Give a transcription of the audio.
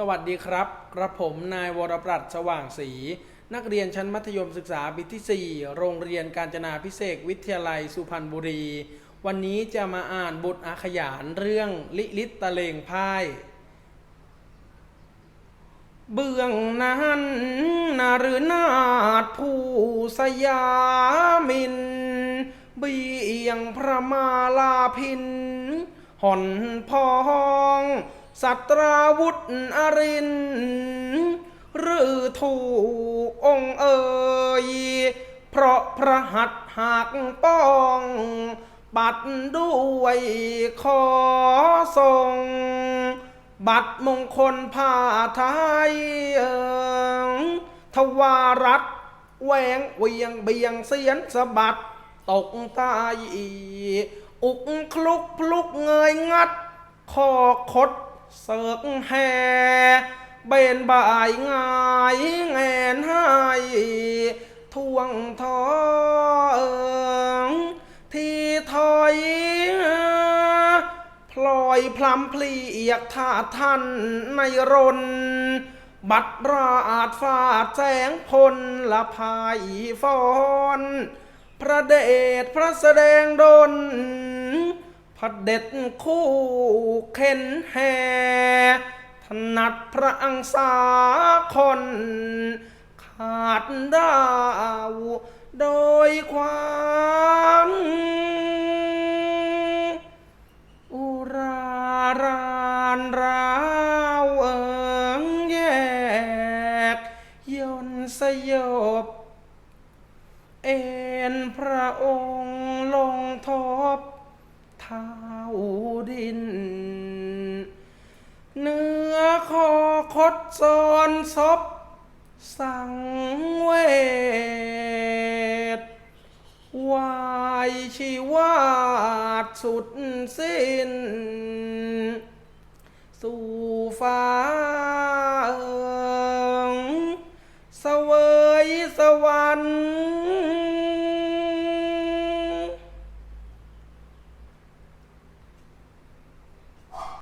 สวัสดีครับ กระผมนายวรปรัชสว่างศรีนักเรียนชั้นมัธยมศึกษาปีที่ 4 โรงเรียนการจนาพิเศษวิทยาลัยสุพรรณบุรี วันนี้จะมาอ่านบทอาขยานเรื่องลิลิตตะเลงพ่าย เบื้องนั้นนาหรือนาดผู้สยามินเบียงพระมาลาพินห่อนพอง สัตราวุธอริน หรือถูกองเอ่ยเพราะพระหัตหักป้อง บัดด้วยขอทรง บัตรมงคลผ้าไทยเอิงทวารัตแหวงเวียงเบียงเสียนสะบัด ตกตายอุกคลุกพลุกเงยงัดคอคด เสิกแห่เบนบ่ายงายแงนให้ทวงทองที่ถอยพลอยพลัมพลีเอียกท่าท่านในรน บัดราดฟาดแสงพลละพายฟอน พระเดชพระแสดงดน พระเด็ดคู่เข็นแห่ถนัดพระอังสาคน ขาดดาวโดยความอุรารานราวเอิงแยก ยนสยบ เอ็นพระองค์ลงทบ เท้าดิน เนื้อคอคดซอนศพสังเวชวายชีวาดสุดสิ้น สู่ฟ้าเอิงเสวยสวรรค์